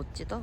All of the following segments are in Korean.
멋지다.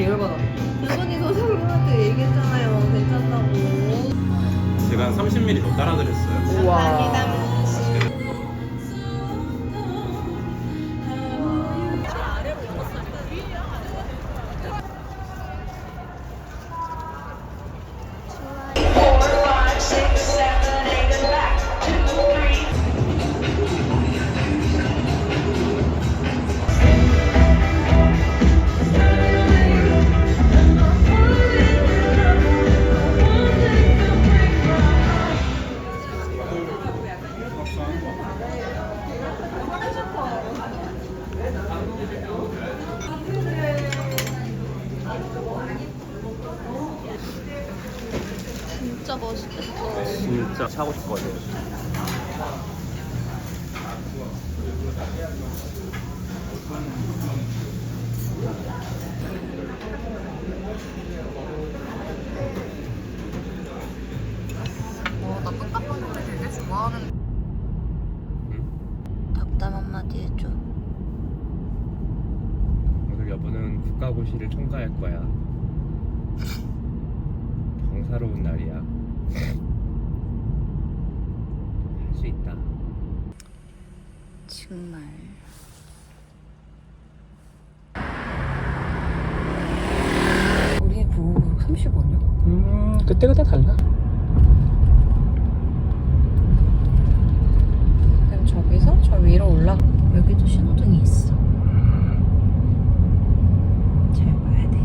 계열받아. 유선이 선생님한테 얘기했잖아요. 괜찮다고. 제가 한 30ml 더 따라 드렸어요. 우와. 진짜 사고 싶거든요. 어, 나 끝까지 노래 되게 좋아하는. 덕담 한마디 해줘. 오늘 여보는 국가고시를 통과할 거야. 경사로운 날이야. 할수 있다. 정말. 우리 그거 30원이야? 음, 그때그때 달라. 그럼 저기서 저 위로 올라. 여기도 신호등이 있어. 잘 봐야 돼.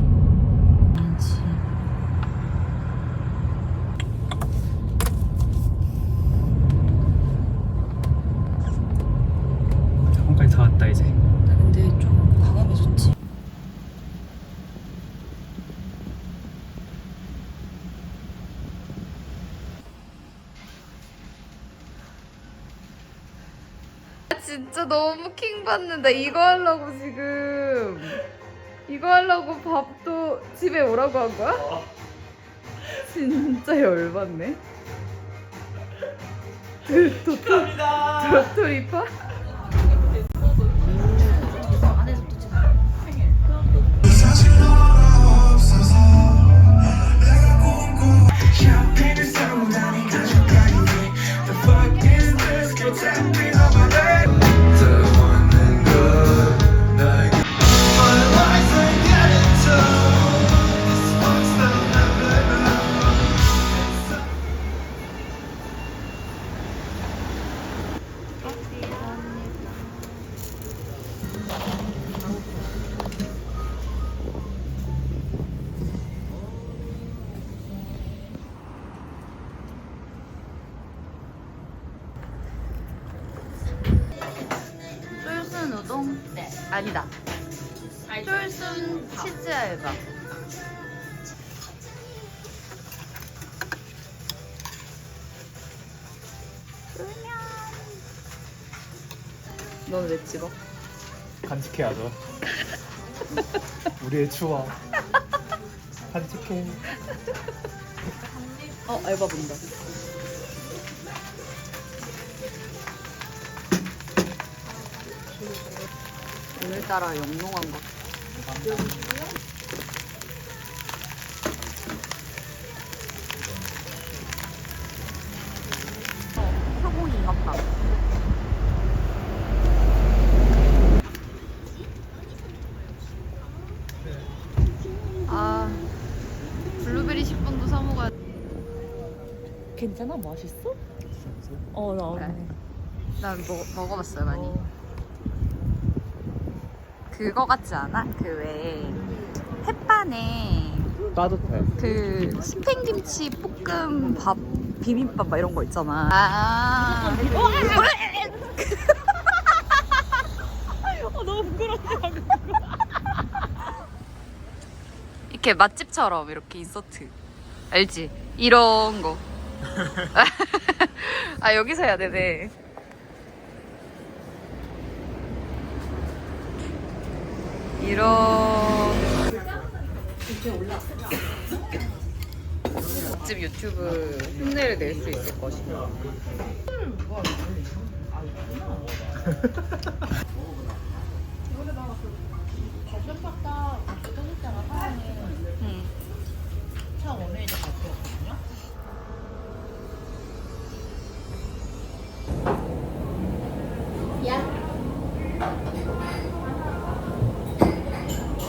아니지. 한까지 다 왔다 이제. 나 근데 좀 과감해졌지. 진짜 너무 킹 받는다. 이거 하려고 지금 이거 하려고 밥도 집에 오라고 한 거야? 진짜 열받네. 도토 도토리파? 쫄순 치즈 알바. 넌 왜 찍어? 간직해야죠. 우리의 추억. 간직해. 어, 알바 본다. 오늘따라 영롱한 것. 소고기 같다. 아, 블루베리 10분도 사 먹어야 괜찮아? 맛있어? 어, 나 그래. 난 먹, 먹어봤어요, 많이. 어. 그거 같지 않아? 그 왜 햇반에 따뜻해. 그 스팸김치 볶음밥 비빔밥 막 이런 거 있잖아. 아. 어, 너무 부끄럽다. 이렇게 맛집처럼 이렇게 인서트 알지? 이런 거. 아 여기서 해야 되네. 이런 맛집 유튜브 흉내를 낼 수 있을 것이다. 응. 차 원래 이제 갔거든요.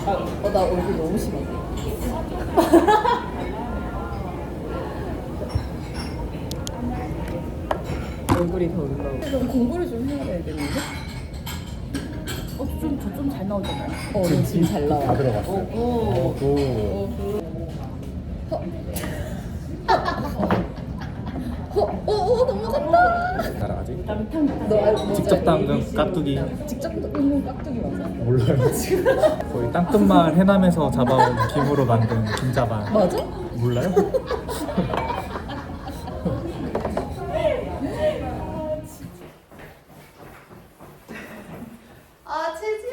어, 나 얼굴 너무 심한데. 얼굴이 더 올라오고. 좀 공부를 좀 해야 되겠는데? 어, 좀, 저 좀 잘 나오잖아요. 어, 너 지금 잘 나와. 다 들어갔어요. 어, 어. 오. 어, 어, 넘어갔다. 너 알고 직접 담근 깍두기 직접 담근 깍두기 맞아? 몰라요. 거의 땅끝마을 해남에서 잡아온 김으로 만든 김자반 맞아? 몰라요? ATT